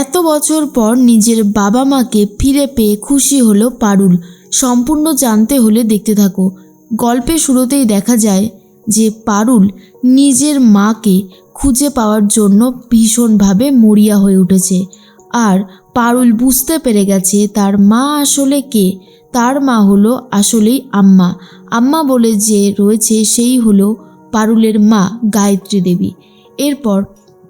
এত বছর পর নিজের বাবা মাকে ফিরে পেয়ে খুশি হলো পারুল। সম্পূর্ণ জানতে হলে দেখতে থাকো। গল্পের শুরুতেই দেখা যায় যে পারুল নিজের মাকে খুঁজে পাওয়ার জন্য ভীষণভাবে মরিয়া হয়ে উঠেছে। আর পারুল বুঝতে পেরে গেছে তার মা আসলে কে? তার মা হলো আসলেই আম্মা। আম্মা বলে যে রয়েছে সেই হলো পারুলের মা, গায়ত্রী দেবী। এরপর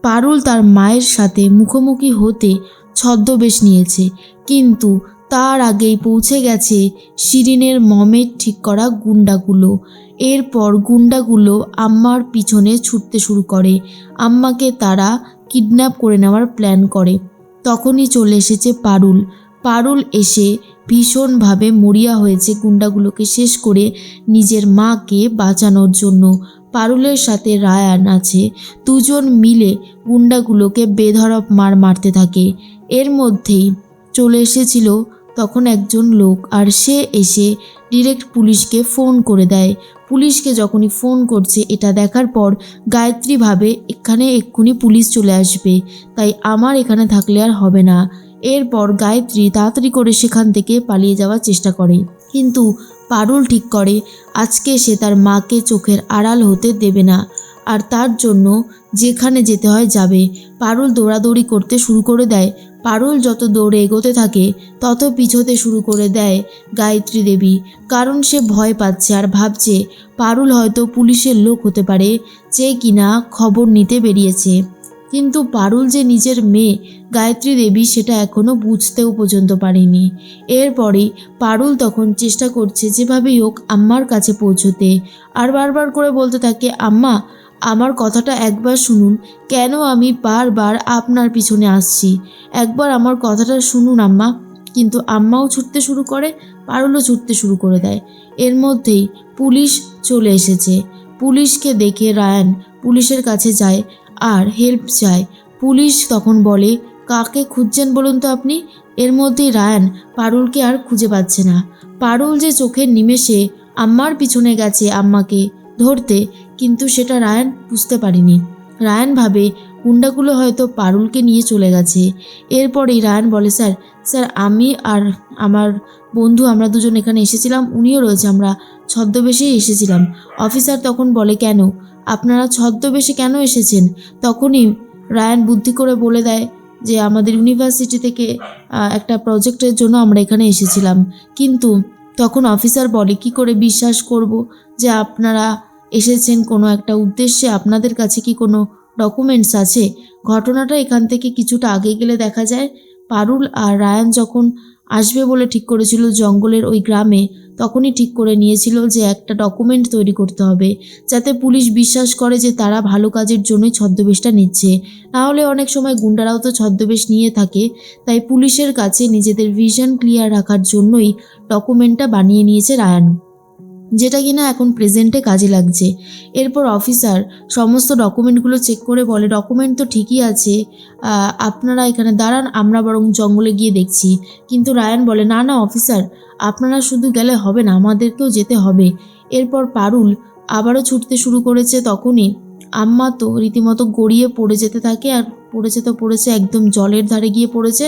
পারুল তার মায়ের সাথে মুখোমুখি হতে ছদ্মবেশ নিয়েছে। কিন্তু তার আগেই পৌঁছে গেছে শিরিনের মমের ঠিক করা গুন্ডাগুলো। এরপর গুন্ডাগুলো আম্মার পিছনে ছুটতে শুরু করে। আম্মাকে তারা কিডন্যাপ করে নেওয়ার প্ল্যান করে। তখনই চলে এসেছে পারুল। পারুল এসে ভীষণভাবে মরিয়া হয়েছে গুন্ডাগুলোকে শেষ করে নিজের মাকে বাঁচানোর জন্য। পারুলের সাথে রায়ান আছে দুজন মিলে গুন্ডাগুলোকে বেধড়ক মার মারতে থাকে। এর মধ্যেই চলে এসেছিল তখন একজন লোক আর সে এসে ডিরেক্ট পুলিশকে ফোন করে দেয়। পুলিশকে যখনই ফোন করছে, এটা দেখার পর গায়ত্রী ভাবে, এখানে এক্ষুনি পুলিশ চলে আসবে, তাই আমার এখানে থাকলে আর হবে না। এরপর গায়ত্রী তাড়াতাড়ি করে সেখান থেকে পালিয়ে যাওয়ার চেষ্টা করে। কিন্তু পারুল ঠিক করে, আজকে সে তার মাকে চোখের আড়াল হতে দেবে না। আর তার জন্য যেখানে যেতে হয় যাবে। পারুল দৌড়াদৌড়ি করতে শুরু করে দেয়। পারুল যত দৌড়ে এগোতে থাকে, তত পিছোতে শুরু করে দেয় গায়ত্রী দেবী। কারণ সে ভয় পাচ্ছে আর ভাবছে, পারুল হয়তো পুলিশের লোক হতে পারে, যে কিনা খবর নিতে বেরিয়েছে। কিন্তু পারুল যে নিজের মেয়ে, গায়ত্রী দেবী সেটা এখনও বুঝতেও পর্যন্ত পারেনি। এরপরেই পারুল তখন চেষ্টা করছে যেভাবেই হোক আম্মার কাছে পৌঁছতে। আর বারবার করে বলতে থাকে, আম্মা, আমার কথাটা একবার শুনুন, কেন আমি বারবার আপনার পিছনে আসছি? একবার আমার কথাটা শুনুন আম্মা। কিন্তু আম্মাও ছুটতে শুরু করে, পারুলও ছুটতে শুরু করে দেয়। এর মধ্যেই পুলিশ চলে এসেছে। পুলিশকে দেখে রায়ান পুলিশের কাছে যায়। আর হেল্প চায়। পুলিশ তখন বলে, কাকে খুঁজছেন বলুন তো আপনি? এর মধ্যেই রায়ান পারুলকে আর খুঁজে পাচ্ছে না। পারুল যে চোখের নিমেষে আম্মার পিছনে গেছে আম্মাকে ধরতে, কিন্তু সেটা রায়ান বুঝতে পারেনি। রায়ান ভাবে, গুন্ডাগুলো হয়তো পারুলকে নিয়ে চলে গেছে। এরপরেই রায়ান বলে, স্যার স্যার, আমি আর আমার বন্ধু, আমরা দুজন এখানে এসেছিলাম, উনিও রয়েছে, আমরা ছদ্মবেশেই এসেছিলাম। অফিসার তখন বলে, কেন? আপনারা ছদ্মবেশে কেন এসেছেন? তখনই রায়ান বুদ্ধি করে বলে দেয় যে আমাদের ইউনিভার্সিটি থেকে একটা প্রজেক্টের জন্য আমরা এখানে এসেছিলাম। কিন্তু তখন অফিসার বলে, কি করে বিশ্বাস করব যে আপনারা এসেছেন কোনো একটা উদ্দেশ্যে? আপনাদের কাছে কি কোনো ডকুমেন্টস আছে? ঘটনাটা এখান থেকে কিছুটা আগে গেলে দেখা যায়, পারুল আর রায়ান যখন আসবে বলে ঠিক করেছিল, জঙ্গলের ওই গ্রামে তখনই ঠিক করে নিয়েছিল যে একটা ডকুমেন্ট তৈরি করতে হবে, যাতে পুলিশ বিশ্বাস করে যে তারা ভালো কাজের জন্যই ছদ্মবেশটা নিচ্ছে। নাহলে অনেক সময় গুন্ডারাও তো ছদ্মবেশ নিয়ে থাকে, তাই পুলিশের কাছে নিজেদের ভিশন ক্লিয়ার রাখার জন্যই ডকুমেন্টটা বানিয়ে নিয়েছে রায়ান। যেটা কিনা এখন প্রেজেন্টে কাজে লাগছে। এরপর অফিসার সমস্ত ডকুমেন্টগুলো চেক করে বলে ডকুমেন্ট তো ঠিকই আছে আপনারা এখানে দাঁড়ান, আমরা বরং জঙ্গলে গিয়ে দেখছি। কিন্তু রায়ান বলে, না না অফিসার আপনারা শুধু গেলে হবে না, আমাদেরকেও যেতে হবে। এরপর পারুল আবারও ছুটতে শুরু করেছে তখনই। আম্মা তো রীতিমতো গড়িয়ে পড়ে যেতে থাকে আর পড়েছে তো পড়েছে, একদম জলের ধারে গিয়ে পড়েছে।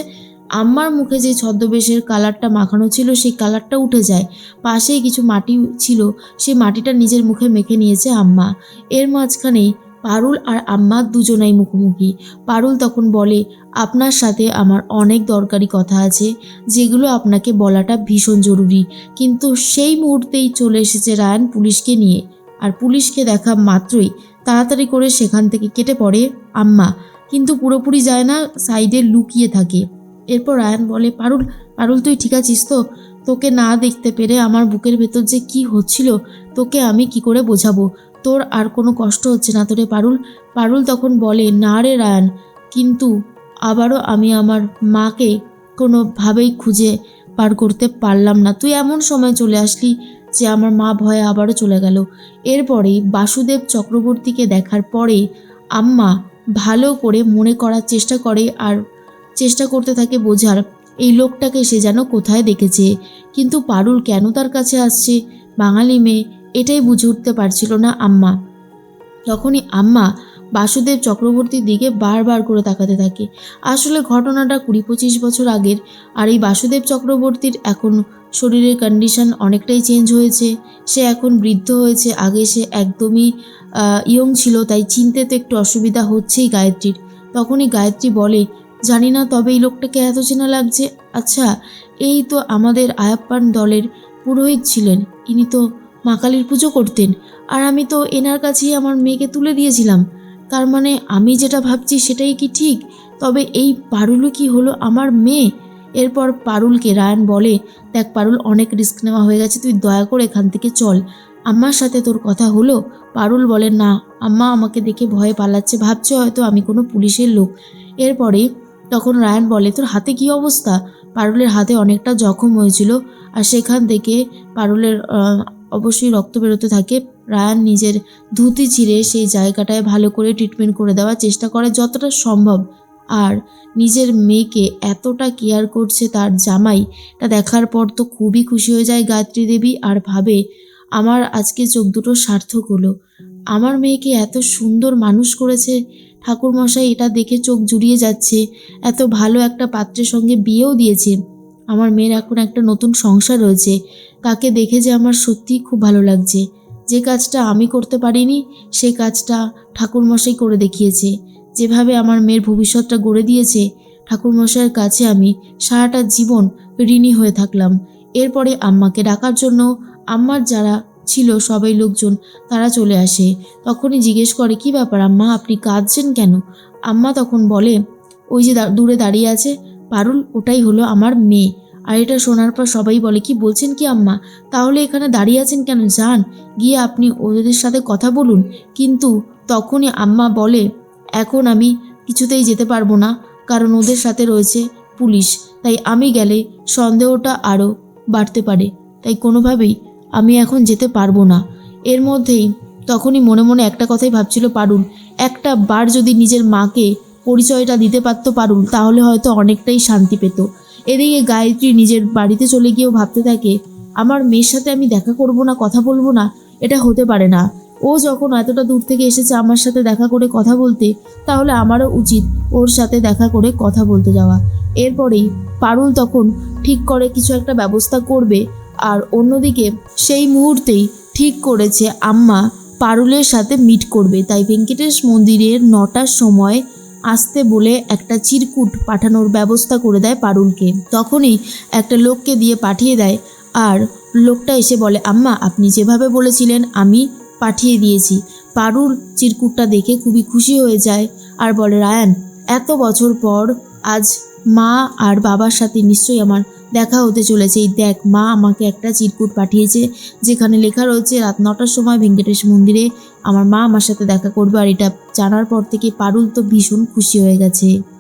আম্মার মুখে যে ছদ্মবেশের কালারটা মাখানো ছিল, সেই কালারটা উঠে যায়। পাশেই কিছু মাটি ছিল, সেই মাটিটা নিজের মুখে মেখে নিয়েছে আম্মা। এর মাঝখানেই পারুল আর আম্মা দুজনাই মুখোমুখি। পারুল তখন বলে, আপনার সাথে আমার অনেক দরকারি কথা আছে, যেগুলো আপনাকে বলাটা ভীষণ জরুরি। কিন্তু সেই মুহূর্তেই চলে এসেছে রায়ান পুলিশকে নিয়ে। আর পুলিশকে দেখা মাত্রই তাড়াতাড়ি করে সেখান থেকে কেটে পড়ে আম্মা। কিন্তু পুরোপুরি যায় না, সাইডে লুকিয়ে থাকে। এরপর রায়ান বলে, পারুল পারুল তুই ঠিক আছিস তো? তোকে না দেখতে পেরে আমার বুকের ভেতর যে কি হচ্ছিল, তোকে আমি কি করে বোঝাবো? তোর আর কোনো কষ্ট হচ্ছে না তোরে, পারুল? পারুল তখন বলে, না রে রায়ান, কিন্তু আবারও আমি আমার মাকে কোনোভাবেই খুঁজে পার করতে পারলাম না। তুই এমন সময় চলে আসলি যে আমার মা ভয়ে আবারও চলে গেল। এরপরেই বাসুদেব চক্রবর্তীকে দেখার পরে আম্মা ভালো করে মনে করার চেষ্টা করে আর চেষ্টা করতে থাকে বোঝার, এই লোকটাকে সে যেন কোথায় দেখেছে। কিন্তু পারুল কেন তার কাছে আসছে? বাঙালি মেয়ে, এটাই বুঝে উঠতে পারছিল না আম্মা। তখনই আম্মা বাসুদেব চক্রবর্তীর দিকে বারবার করে তাকাতে থাকে। আসলে ঘটনাটা কুড়ি পঁচিশ বছর আগের, আর এই বাসুদেব চক্রবর্তীর এখন শরীরের কন্ডিশন অনেকটাই চেঞ্জ হয়েছে। সে এখন বৃদ্ধ হয়েছে, আগে সে একদমই ইয়ং ছিল, তাই চিনতে তো একটু অসুবিধা হচ্ছেই গায়ত্রীর। তখনই গায়ত্রী বলে জানি না তবে এই লোকটাকে এত চেনা লাগছে। আচ্ছা এই তো আমাদের আয়াপ্পান দলের পুরোহিত ছিলেন। ইনি তো মা কালীর পুজো করতেন। আর আমি তো এনার কাছেই আমার মেয়েকে তুলে দিয়েছিলাম। তার মানে আমি যেটা ভাবছি সেটাই কি ঠিক? তবে এই পারুলও কি হলো আমার মেয়ে? এরপর পারুলকে রায়ন বলে, দেখ পারুল, অনেক রিস্ক নেওয়া হয়ে গেছে, তুই দয়া করে এখান থেকে চল। আম্মার সাথে তোর কথা হলো? পারুল বলে, না, আম্মা আমাকে দেখে ভয়ে পালাচ্ছে। ভাবছে হয়তো আমি কোনো পুলিশের লোক। এরপরে তখন রায়ান বলে, তোর হাতে কি অবস্থা? পারুলের হাতে অনেকটা জখম হয়েছিল আর সেখান থেকে পারুলের অবশ্যই রক্ত বেরোতে থাকে। রায়ান নিজের ধুতি ছিঁড়ে সেই জায়গাটায় ভালো করে ট্রিটমেন্ট করে দেওয়ার চেষ্টা করে যতটা সম্ভব। আর নিজের মেয়েকে এতটা কেয়ার করছে তার জামাই তা দেখার পর তো খুবই খুশি হয়ে যায় গায়ত্রী দেবী আর ভাবে, আমার আজকে চোখ দুটো সার্থক হলো। আমার মেয়েকে এত সুন্দর মানুষ করেছে ঠাকুরমশাই এটা দেখে চোখ জুড়িয়ে যাচ্ছে। এত ভালো একটা পাত্রের সঙ্গে বিয়েও দিয়েছে। আমার মেয়ের এখন একটা নতুন সংসার রয়েছে। তাকে দেখে যে আমার সত্যিই খুব ভালো লাগছে। যে কাজটা আমি করতে পারিনি, সে কাজটা ঠাকুরমশাই করে দেখিয়েছে। যেভাবে আমার মেয়ের ভবিষ্যৎটা গড়ে দিয়েছে, ঠাকুরমশাইয়ের কাছে আমি সারাটা জীবন ঋণী হয়ে থাকলাম। এরপরে আম্মাকে ডাকার জন্য আম্মার যারা ছিল সবাই লোকজন, তারা চলে আসে। তখনই জিজ্ঞেস করে, কি ব্যাপার আম্মা, আপনি কাঁদছেন কেন? আম্মা তখন বলে, ওই যে দূরে দাঁড়িয়ে আছে, পারুল, ওটাই হলো আমার মেয়ে। আর এটা শোনার পর সবাই বলে, কি বলছেন কি আম্মা? তাহলে এখানে দাঁড়িয়ে আছেন কেন? যান, গিয়ে আপনি ওদের সাথে কথা বলুন। কিন্তু তখনই আম্মা বলে, এখন আমি কিছুতেই যেতে পারব না, কারণ ওদের সাথে রয়েছে পুলিশ। তাই আমি গেলে সন্দেহটা আরও বাড়তে পারে। তাই কোনোভাবেই আমি এখন যেতে পারব না। এর মধ্যেই তখনই মনে মনে একটা কথাই ভাবছিল পারুল। একটা বার যদি নিজের মাকে পরিচয়টা দিতে পারতো পারুল, তাহলে হয়তো অনেকটাই শান্তি পেত। এদিকে গায়ত্রী নিজের বাড়িতে চলে গিয়েও ভাবতে থাকে, আমার মেয়ের সাথে আমি দেখা করব না, কথা বলব না, এটা হতে পারে না। ও যখন এতটা দূর থেকে এসেছে আমার সাথে দেখা করে কথা বলতে, তাহলে আমারও উচিত ওর সাথে দেখা করে কথা বলতে যাওয়া। এরপরেই পারুল তখন ঠিক করে কিছু একটা ব্যবস্থা করবে আর অন্যদিকে সেই মুহূর্তেই ঠিক করেছে আম্মা পারুলের সাথে মিট করবে। তাই ভেঙ্কটেশ মন্দিরের নটার সময় আসতে বলে একটা চিরকুট পাঠানোর ব্যবস্থা করে দেয় পারুলকে। তখনই একটা লোককে দিয়ে পাঠিয়ে দেয় আর লোকটা এসে বলে, আম্মা, আপনি যেভাবে বলেছিলেন আমি পাঠিয়ে দিয়েছি। পারুল চিরকুটটা দেখে খুবই খুশি হয়ে যায় আর বলে, রায়ান, এত বছর পর আজ মা আর বাবার সাথে নিশ্চয়ই আমার দেখা হতে চলেছে। এই দেখ, মা আমাকে একটা চিরকুট পাঠিয়েছে, যেখানে লেখা রয়েছে, রাত নটার সময় ভেঙ্কটেশ মন্দিরে আমার মা আমার সাথে দেখা করবে। আর এটা জানার পর থেকে পারুল তো ভীষণ খুশি হয়ে গেছে।